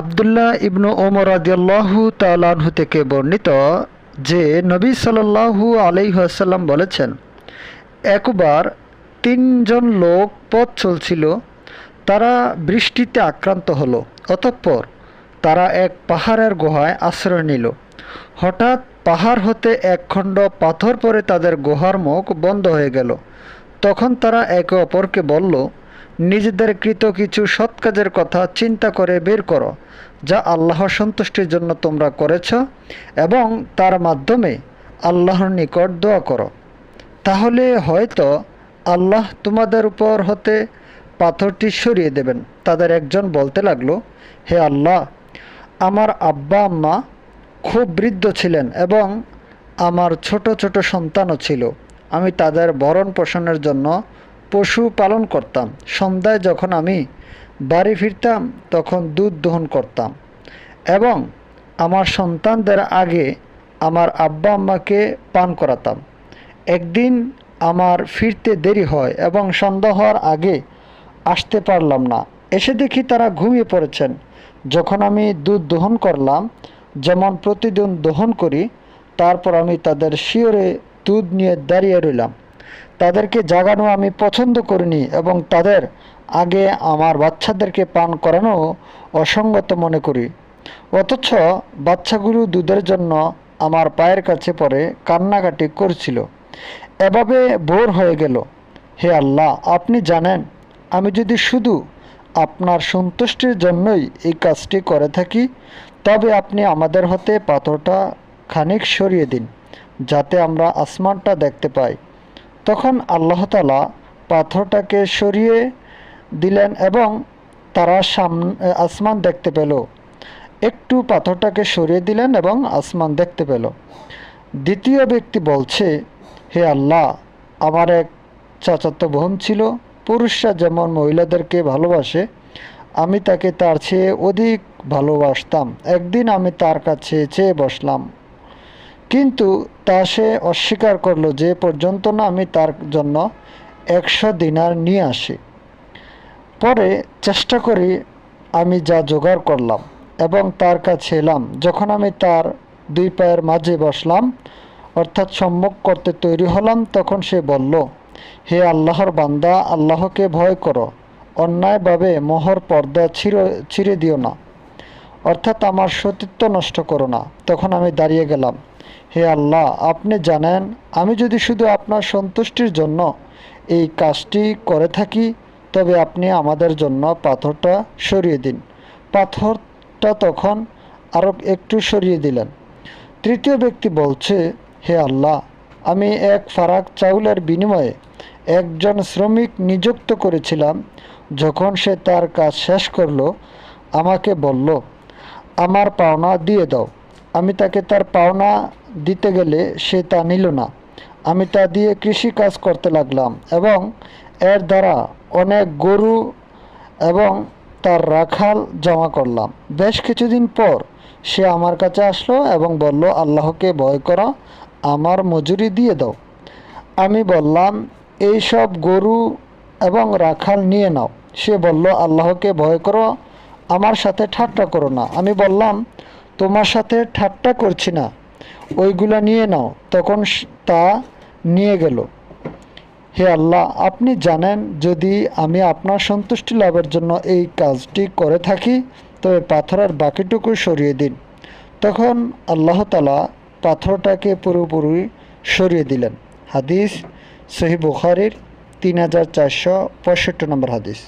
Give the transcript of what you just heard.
আবদুল্লাহ ইবনু ওমর রাদিয়াল্লাহু তালাহু থেকে বর্ণিত যে নবী সাল্লাল্লাহু আলাইহাসাল্লাম বলেছেন, একবার তিনজন লোক পথ চলছিল, তারা বৃষ্টিতে আক্রান্ত হলো, অতঃপর তারা এক পাহাড়ের গুহায় আশ্রয় নিল। হঠাৎ পাহাড় হতে এক খণ্ড পাথর পরে তাদের গুহার মুখ বন্ধ হয়ে গেল। তখন তারা একে অপরকে বলল নিজেদের কৃত কিছু সৎ কাজের কথা চিন্তা করে বের করো, যা আল্লাহর সন্তুষ্টির জন্য তোমরা করেছ এবং তার মাধ্যমে আল্লাহর নিকট দোয়া করো। তাহলে হয়তো আল্লাহ তোমাদের উপর হতে পাথরটি সরিয়ে দেবেন। তাদের একজন বলতে লাগল, হে আল্লাহ, আমার আব্বা আম্মা খুব বৃদ্ধ ছিলেন এবং আমার ছোট ছোট সন্তানও ছিল। আমি তাদের ভরণ পোষণের জন্য পশু পালন করতাম সন্ধ্যায় যখন আমি বাড়ি ফিরতাম, তখন দুধ দহন করতাম এবং আমার সন্তানদের আগে আমার আব্বা আম্মাকে পান করাতাম। একদিন আমার ফিরতে দেরি হয় এবং সন্ধ্যা হওয়ার আগে আসতে পারলাম না। এসে দেখি তারা ঘুমিয়ে পড়েছেন। যখন আমি দুধ দহন করলাম, যেমন প্রতিদিন দহন করি, তারপর আমি তাদের শিওরে দুধ নিয়ে দাঁড়িয়ে রইলাম। তাদেরকে জাগানো আমি পছন্দ করিনি এবং তাদের আগে আমার বাচ্চাদেরকে পান করানো অসঙ্গত মনে করি। অথচ বাচ্চাগুলো দুধের জন্য আমার পায়ের কাছে পরে কান্নাকাটি করছিল। এভাবে বোর হয়ে গেল। হে আল্লাহ, আপনি জানেন, আমি যদি শুধু আপনার সন্তুষ্টির জন্যই এই কাজটি করে থাকি, তবে আপনি আমাদের হতে পাথরটা খানিক সরিয়ে দিন, যাতে আমরা আসমানটা দেখতে পাই। তখন আল্লাহ তালা পাথরটাকে সরিয়ে দিলেন এবং তারা সামনে আসমান দেখতে পেল। একটু পাথরটাকে সরিয়ে দিলেন এবং আসমান দেখতে পেল। দ্বিতীয় ব্যক্তি বলছে, হে আল্লাহ, আমার এক চাচাতো বোন ছিল। পুরুষরা যেমন মহিলাদেরকে ভালোবাসে, আমি তাকে তার চেয়ে অধিক ভালোবাসতাম। একদিন আমি তার কাছে চেয়ে বসলাম। কিন্তু তা সে অস্বীকার করল যে পর্যন্ত না আমি তার জন্য একশো দিনার নিয়ে আসি। পরে চেষ্টা করি আমি যা জোগাড় করলাম এবং তার কাছে এলাম। যখন আমি তার দুই পায়ের মাঝে বসলাম, অর্থাৎ সম্মুখ করতে তৈরি হলাম, তখন সে বলল, হে আল্লাহর বান্দা, আল্লাহকে ভয় করো। অন্যায়ভাবে মোহর পর্দা ছিঁড়ে ছিঁড়ে দিও না। অর্থাৎ আমার সতীত্ব নষ্ট করো না। তখন আমি দাঁড়িয়ে গেলাম। হে আল্লাহ, আপনি জানেন, আমি যদি শুধু আপনার সন্তুষ্টির জন্য এই কাজটি করে থাকি, তবে আপনি আমাদের জন্য পাথরটা সরিয়ে দিন। পাথরটা তখন আরও একটু সরিয়ে দিলেন। তৃতীয় ব্যক্তি বলছে, হে আল্লাহ, আমি এক ফারাক চাউলের বিনিময়ে একজন শ্রমিক নিযুক্ত করেছিলাম, যখন সে তার কাজ শেষ করল, আমাকে বলল, আমার পাওনা দিয়ে দাও। আমি তাকে তার পাওনা দিতে গেলে সে তা নিল না। আমি তা দিয়ে কৃষি কাজ করতে লাগলাম এবং এর দ্বারা অনেক গরু এবং তার রাখাল জমা করলাম। বেশ কিছুদিন পর সে আমার কাছে আসলো এবং বলল, আল্লাহকে ভয় করো, আমার মজুরি দিয়ে দাও। আমি বললাম, এই সব গরু এবং রাখাল নিয়ে নাও। সে বলল, আল্লাহকে ভয় করো, আমার সাথে ঠাট্টা করো না। আমি বললাম তোমার সাথে ঠাট্টা করছি না। ওইগুলা নিয়ে নাও। তখন তা নিয়ে গেল। হে আল্লাহ, আপনি জানেন যদি আমি আপনার সন্তুষ্টি লাভের জন্য এই কাজটি করে থাকি তবে পাথরের বাকিটুকু সরিয়ে দিন। তখন আল্লাহ তালা পাথরটাকে পুরোপুরি সরিয়ে দিলেন। হাদিস সহি বুখারির তিন হাজার চারশো পঁয়ষট্টি নম্বর হাদিস।